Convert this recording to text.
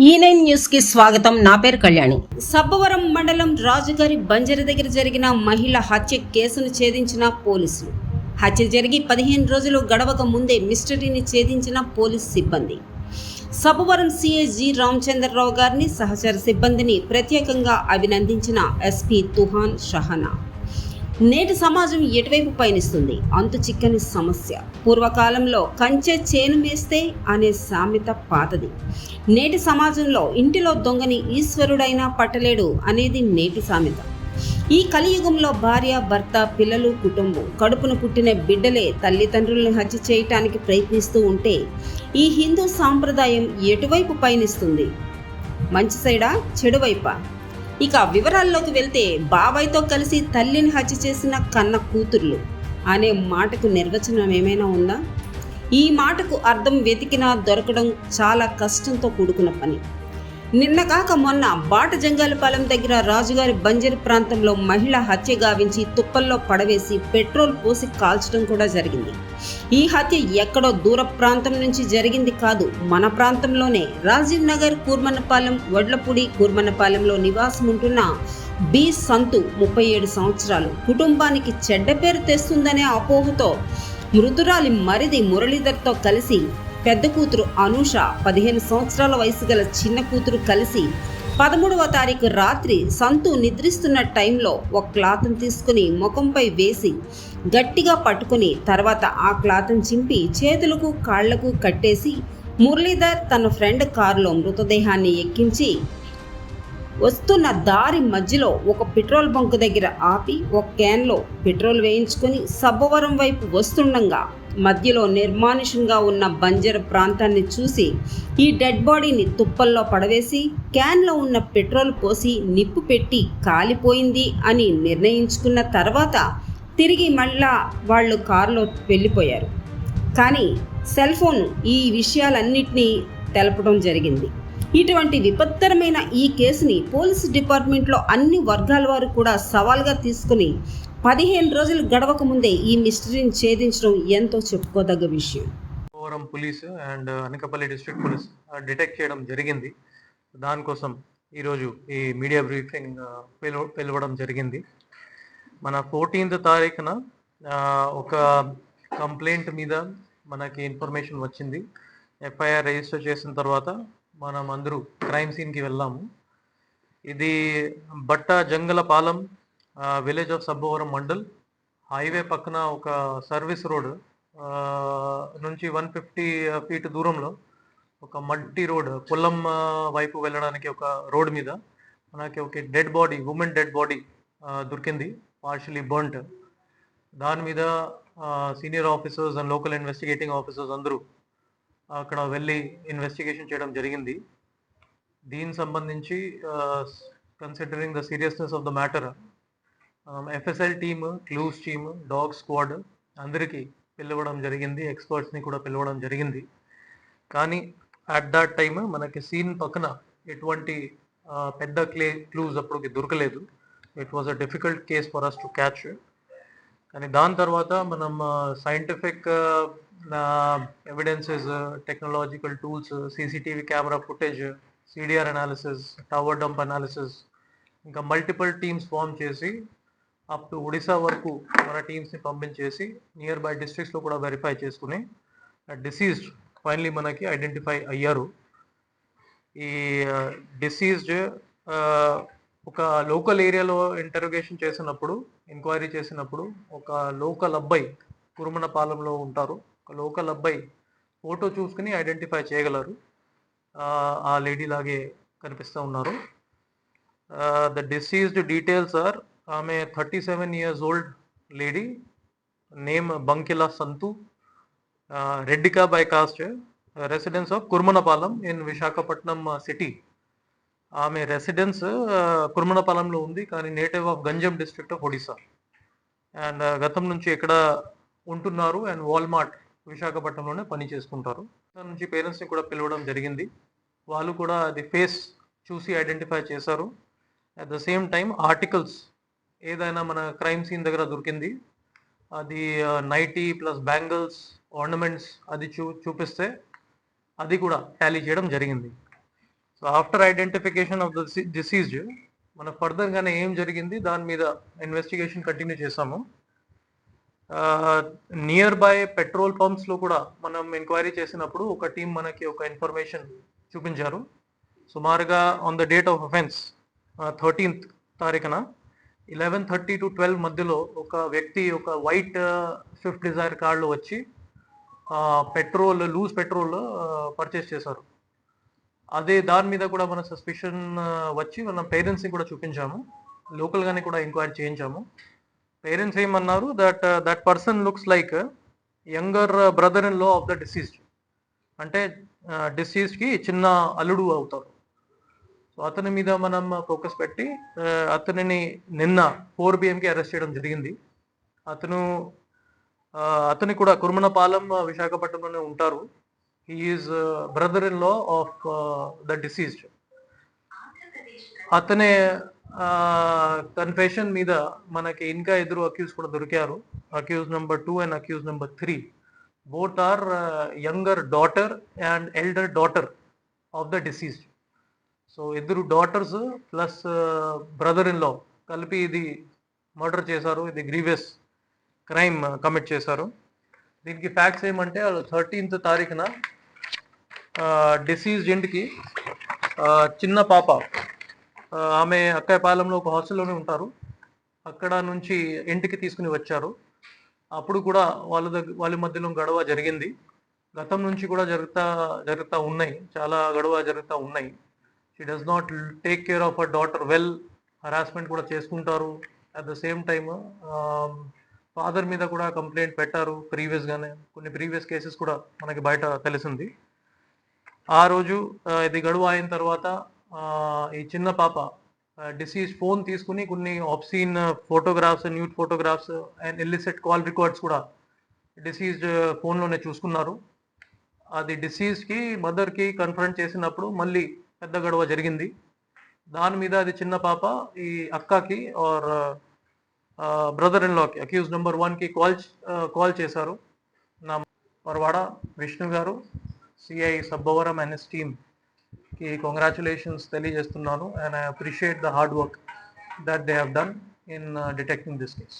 E ఈ nine న్యూస్కి స్వాగతం. నా పేరు కళ్యాణి. సబ్బవరం మండలం రాజుగారి బంజర దగ్గర జరిగిన మహిళ హత్య కేసును ఛేదించిన పోలీసులు. హత్య జరిగి పదిహేను రోజులు గడవక ముందే మిస్టరీని ఛేదించిన పోలీస్ సిబ్బంది. సబ్బవరం సిఐ రామచంద్రరావు గారిని సహచర సిబ్బందిని ప్రత్యేకంగా అభినందించిన ఎస్పీ తుహాన్ షహనా. నేటి సమాజం ఎటువైపు పయనిస్తుంది? అంతు చిక్కని సమస్య. పూర్వకాలంలో కంచె చేను మేస్తే అనే సామెత పాతది. నేటి సమాజంలో ఇంటిలో దొంగని ఈశ్వరుడైనా పట్టలేడు అనేది నేటి సామెత. ఈ కలియుగంలో భార్య భర్త పిల్లలు కుటుంబం కడుపును పుట్టిన బిడ్డలే తల్లిదండ్రులను హత్య చేయటానికి ప్రయత్నిస్తూ ఉంటే ఈ హిందూ సాంప్రదాయం ఎటువైపు పయనిస్తుంది? మంచి సైడా చెడువైపా ఇక వివరాల్లోకి వెళ్తే బాబాయ్తో కలిసి తల్లిని హత్య చేసిన కన్న కూతుర్లు అనే మాటకు నిర్వచనం ఏమైనా ఉందా? ఈ మాటకు అర్థం వెతికినా దొరకడం చాలా కష్టంతో కూడుకున్న పని. నిన్న కాక మొన్న బాట జంగాలపాలెం దగ్గర రాజుగారి బంజరు ప్రాంతంలో మహిళ హత్య గావించి తుప్పల్లో పడవేసి పెట్రోల్ పోసి కాల్చడం కూడా జరిగింది. ఈ హత్య ఎక్కడో దూర ప్రాంతం నుంచి జరిగింది కాదు మన ప్రాంతంలోనే. రాజీవ్ నగర్ కూర్మన్నపాలెం వడ్లపూడి కూర్మన్నపాలెంలో నివాసం ఉంటున్న బి సంతు ముప్పై ఏడు సంవత్సరాలు. కుటుంబానికి చెడ్డ పేరు తెస్తుందనే అపోహతో మృతురాలి మరిది మురళీధర్తో కలిసి పెద్ద కూతురు అనూష పదిహేను సంవత్సరాల వయసు గల చిన్న కూతురు కలిసి పదమూడవ తారీఖు రాత్రి సంతు నిద్రిస్తున్న టైంలో ఒక క్లాత్ని తీసుకుని ముఖంపై వేసి గట్టిగా పట్టుకుని తర్వాత ఆ క్లాత్ని చింపి చేతులకు కాళ్ళకు కట్టేసి మురళీధర్ తన ఫ్రెండ్ కారులో మృతదేహాన్ని ఎక్కించి వస్తున్న దారి మధ్యలో ఒక పెట్రోల్ బంక్ దగ్గర ఆపి ఒక క్యాన్లో పెట్రోల్ వేయించుకొని సబ్బవరం వైపు వస్తుండగా మధ్యలో నిర్మానుషంగా ఉన్న బంజర్ ప్రాంతాన్ని చూసి ఈ డెడ్ బాడీని తుప్పల్లో పడవేసి క్యాన్లో ఉన్న పెట్రోల్ పోసి నిప్పు పెట్టి కాలిపోయింది అని నిర్ణయించుకున్న తర్వాత తిరిగి మళ్ళా వాళ్ళు కారులో వెళ్ళిపోయారు. కానీ సెల్ ఫోన్ ఈ విషయాలన్నింటినీ తెలపడం జరిగింది. ఇటువంటి విపత్తరమైన ఈ కేసుని పోలీసు డిపార్ట్మెంట్లో అన్ని వర్గాల వారు కూడా సవాల్గా తీసుకుని పదిహేను రోజులు గడవక ముందే ఈ మిస్టరీని ఛేదించడం ఎంతో చెప్పుకోదగ్గ విషయం. పోవరం police and Anakapalli district police detect చేయడం జరిగింది. దానికోసం ఈరోజు ఈ మీడియా బ్రీఫింగ్ పిలవడం జరిగింది. మన ఫోర్టీన్త్ తారీఖున ఒక కంప్లైంట్ మీద మనకి ఇన్ఫర్మేషన్ వచ్చింది. ఎఫ్ఐఆర్ రిజిస్టర్ చేసిన తర్వాత మనం అందరూ క్రైమ్ సీన్కి వెళ్ళాము ఇది బట్ట Jangalapalem village of Sabbavaram mandal highway పక్కన ఒక సర్వీస్ రోడ్ నుంచి వన్ ఫిఫ్టీ ఫీట్ దూరంలో ఒక మట్టి రోడ్ పొలం వైపు వెళ్ళడానికి ఒక రోడ్ మీద మనకి ఒక dead body woman dead body దొరికింది పార్షలీ బర్ంట్ దాని మీద senior officers and local investigating officers అందరూ అక్కడ వెళ్ళి ఇన్వెస్టిగేషన్ చేయడం జరిగింది. దీనికి సంబంధించి considering the seriousness of the matter FSL team clues team dog squad అందరికీ పిలవడం జరిగింది. ఎక్స్పర్ట్స్ని కూడా పిలవడం జరిగింది. కానీ అట్ దాట్ టైమ్ మనకి సీన్ పక్కన ఎటువంటి పెద్ద క్లే క్లూజ్ అప్పటికి దొరకలేదు. It was a difficult case for us to catch కానీ దాని తర్వాత మనం scientific evidences technological tools CCTV camera footage CDR analysis tower dump analysis ఇంకా మల్టిపుల్ టీమ్స్ ఫామ్ చేసి అప్ టు ఒడిశా వరకు మన టీమ్స్ని పంపించేసి నియర్ బై డిస్ట్రిక్ట్స్లో కూడా వెరిఫై చేసుకుని డిసీజ్డ్ ఫైనలీ మనకి ఐడెంటిఫై అయ్యారు. ఈ డిసీజ్డ్ ఒక లోకల్ ఏరియాలో ఇంటరోగేషన్ చేసినప్పుడు ఎంక్వైరీ చేసినప్పుడు ఒక లోకల్ అబ్బాయి కురుమనపాలెంలో ఉంటారు. ఒక లోకల్ అబ్బాయి ఫోటో చూసుకుని ఐడెంటిఫై చేయగలరు. ఆ, ఆ లేడీ లాగే కనిపిస్తూ ఉన్నారు. ద డిసీజ్డ్ డీటెయిల్స్ ఆర్ ఆమె thirty seven years old lady. Name Bankila Santhu. Reddika by caste. Residence of Kurmanapalem in Visakhapatnam city ఆమె రెసిడెన్స్ కుర్మనపాలెంలో ఉంది కానీ native of Ganjam district of Odisha. And గతం నుంచి ఇక్కడ ఉంటున్నారు? అండ్ వాల్మార్ట్ విశాఖపట్నంలోనే పని చేసుకుంటారు. దాని నుంచి పేరెంట్స్ని కూడా పిలవడం జరిగింది. వాళ్ళు కూడా అది ఫేస్ చూసి ఐడెంటిఫై చేశారు. At the same time articles ఏదైనా మన క్రైమ్ సీన్ దగ్గర దొరికింది. అది నైటీ ప్లస్ బ్యాంగిల్స్ ఆర్నమెంట్స్ అది చూ చూపిస్తే అది కూడా టాలీ చేయడం జరిగింది. So after identification of the deceased మన ఫర్దర్ గానే ఏం జరిగింది దాని మీద ఇన్వెస్టిగేషన్ కంటిన్యూ చేసాము నియర్ బై పెట్రోల్ పంప్స్లో కూడా మనం ఎంక్వైరీ చేసినప్పుడు ఒక టీం మనకి ఒక ఇన్ఫర్మేషన్ చూపించారు. సుమారుగా on the date of offence thirteenth తారీఖున ఇలెవెన్ థర్టీ టు ట్వెల్వ్ మధ్యలో ఒక వ్యక్తి ఒక వైట్ స్విఫ్ట్ డిజైర్ కార్లో వచ్చి పెట్రోల్ లూజ్ పెట్రోల్ పర్చేస్ చేశారు. అదే దాని మీద కూడా మన సస్పిషన్ వచ్చి మన పేరెంట్స్ని కూడా చూపించాము. లోకల్గానే కూడా ఎంక్వైరీ చేయించాము. పేరెంట్స్ ఏమన్నారు? That that person looks like younger brother in law of the deceased అంటే uh, డిసీజ్కి చిన్న అల్లుడు అవుతారు సో అతని మీద మనం ఫోకస్ పెట్టి uh, అతనిని నిన్న ఫోర్ బిఎంకి అరెస్ట్ చేయడం జరిగింది. అతను uh, అతని కూడా కురుమణపాలెం విశాఖపట్నంలోనే ఉంటారు. Is brother in law of the deceased అతనే కన్ఫెషన్ మీద మనకి ఇంకా ఇద్దరు అక్యూజ్ కూడా దొరికారు. Accused number two and accused number three both are younger daughter and elder daughter of the deceased so ఇద్దరు daughters plus brother in law కలిపి ఇది మర్డర్ చేశారు. ఇది గ్రీవియస్ క్రైమ్ కమిట్ చేశారు. దీనికి ఫ్యాక్ట్స్ ఏమంటే థర్టీన్త్ తారీఖున డిసీజ్ ఇంటికి చిన్న పాప ఆమె అక్కయ్యపాలెంలో ఒక హాస్టల్లోనే ఉంటారు. అక్కడ నుంచి ఇంటికి తీసుకుని వచ్చారు. అప్పుడు కూడా వాళ్ళ దగ్గర వాళ్ళ మధ్యలో గొడవ జరిగింది. గతం నుంచి కూడా జరుగుతా జరుగుతూ ఉన్నాయి. చాలా గొడవ జరుగుతూ ఉన్నాయి. She does not take care of a daughter well harassment కూడా చేసుకుంటారు. At the same time father మీద కూడా కంప్లైంట్ పెట్టారు ప్రీవియస్గానే కొన్ని ప్రీవియస్ కేసెస్ కూడా మనకి బయట తెలిసింది. ఆ రోజు ఇది గడువు అయిన తర్వాత ఈ చిన్న పాప డిసీజ్ ఫోన్ తీసుకుని కొన్ని obscene photographs nude photographs and illicit call records కూడా డిసీజ్ ఫోన్లోనే చూసుకున్నారు. అది డిసీజ్కి మదర్కి కన్ఫరెంట్ చేసినప్పుడు మళ్ళీ పెద్ద గొడవ జరిగింది. దాని మీద అది చిన్న పాప ఈ అక్కకి ఆర్ బ్రదర్ ఇన్ లాకి అక్యూజ్ నెంబర్ వన్కి కాల్ కాల్ చేశారు. నా Parawada Vishnu garu CI Sabbavaram and his team కి కంగ్రాచులేషన్స్ తెలియజేస్తున్నాను. And I appreciate the hard work that they have done in detecting this case